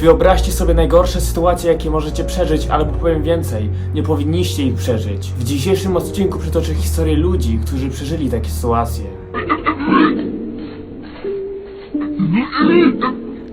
Wyobraźcie sobie najgorsze sytuacje, jakie możecie przeżyć, albo powiem więcej, nie powinniście ich przeżyć. W dzisiejszym odcinku przytoczę historię ludzi, którzy przeżyli takie sytuacje.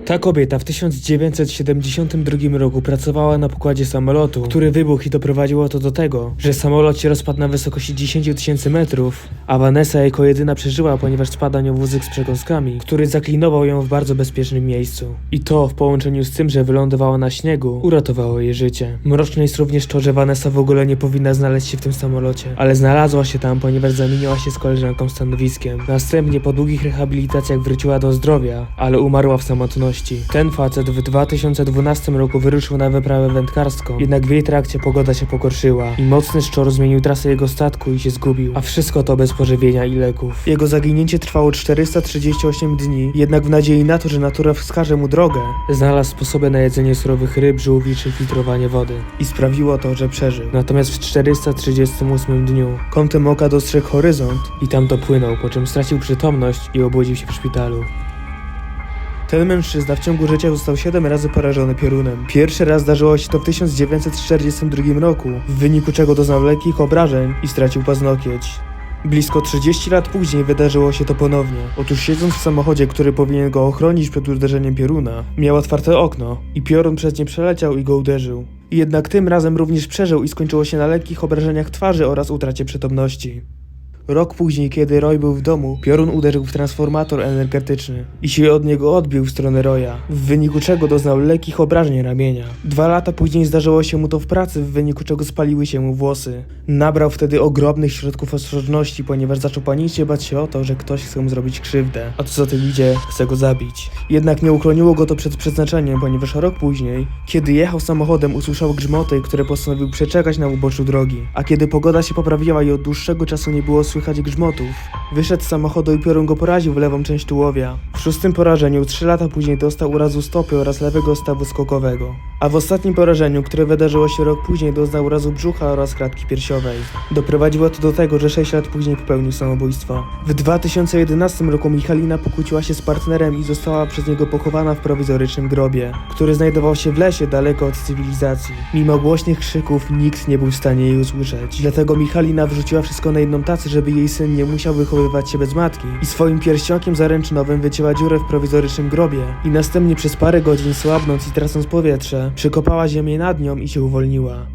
Ta kobieta w 1972 roku pracowała na pokładzie samolotu, który wybuchł i doprowadziło to do tego, że samolot się rozpadł na wysokości 10 tysięcy metrów, a Vanessa jako jedyna przeżyła, ponieważ spadł na nią wózek z przekąskami, który zaklinował ją w bardzo bezpiecznym miejscu. I to w połączeniu z tym, że wylądowała na śniegu, uratowało jej życie. Mroczne jest również to, że Vanessa w ogóle nie powinna znaleźć się w tym samolocie, ale znalazła się tam, ponieważ zamieniła się z koleżanką stanowiskiem. Następnie po długich rehabilitacjach wróciła do zdrowia, ale umarła w samotności. Ten facet w 2012 roku wyruszył na wyprawę wędkarską, jednak w jej trakcie pogoda się pogorszyła i mocny szczur zmienił trasę jego statku i się zgubił, a wszystko to bez pożywienia i leków. Jego zaginięcie trwało 438 dni, jednak w nadziei na to, że natura wskaże mu drogę, znalazł sposoby na jedzenie surowych ryb, żółwi czy filtrowanie wody. I sprawiło to, że przeżył. Natomiast w 438 dniu kątem oka dostrzegł horyzont i tam dopłynął, po czym stracił przytomność i obudził się w szpitalu. Ten mężczyzna w ciągu życia został 7 razy porażony piorunem. Pierwszy raz zdarzyło się to w 1942 roku, w wyniku czego doznał lekkich obrażeń i stracił paznokieć. Blisko 30 lat później wydarzyło się to ponownie. Otóż siedząc w samochodzie, który powinien go ochronić przed uderzeniem pioruna, miał otwarte okno i piorun przez nie przeleciał i go uderzył. Jednak tym razem również przeżył i skończyło się na lekkich obrażeniach twarzy oraz utracie przytomności. Rok później, kiedy Roy był w domu, piorun uderzył w transformator energetyczny i się od niego odbił w stronę Roya, w wyniku czego doznał lekkich obrażeń ramienia. Dwa lata później zdarzyło się mu to w pracy, w wyniku czego spaliły się mu włosy. Nabrał wtedy ogromnych środków ostrożności, ponieważ zaczął panicznie bać się o to, że ktoś chce mu zrobić krzywdę, a co za tym idzie, chce go zabić. Jednak nie uchroniło go to przed przeznaczeniem, ponieważ rok później, kiedy jechał samochodem, usłyszał grzmoty, które postanowił przeczekać na uboczu drogi. A kiedy pogoda się poprawiła i od dłuższego czasu nie było słychać grzmotów, wyszedł z samochodu i piorun go poraził w lewą część tułowia. W szóstym porażeniu, trzy lata później, dostał urazu stopy oraz lewego stawu skokowego. A w ostatnim porażeniu, które wydarzyło się rok później, doznał urazu brzucha oraz klatki piersiowej. Doprowadziło to do tego, że 6 lat później popełnił samobójstwo. W 2011 roku Michalina pokłóciła się z partnerem i została przez niego pochowana w prowizorycznym grobie, który znajdował się w lesie daleko od cywilizacji. Mimo głośnych krzyków nikt nie był w stanie jej usłyszeć. Dlatego Michalina wrzuciła wszystko na jedną tacę, żeby jej syn nie musiał wychowywać się bez matki i swoim pierścionkiem zaręczynowym wycięła dziurę w prowizorycznym grobie i następnie przez parę godzin słabnąc i tracąc powietrze, przykopała ziemię nad nią i się uwolniła.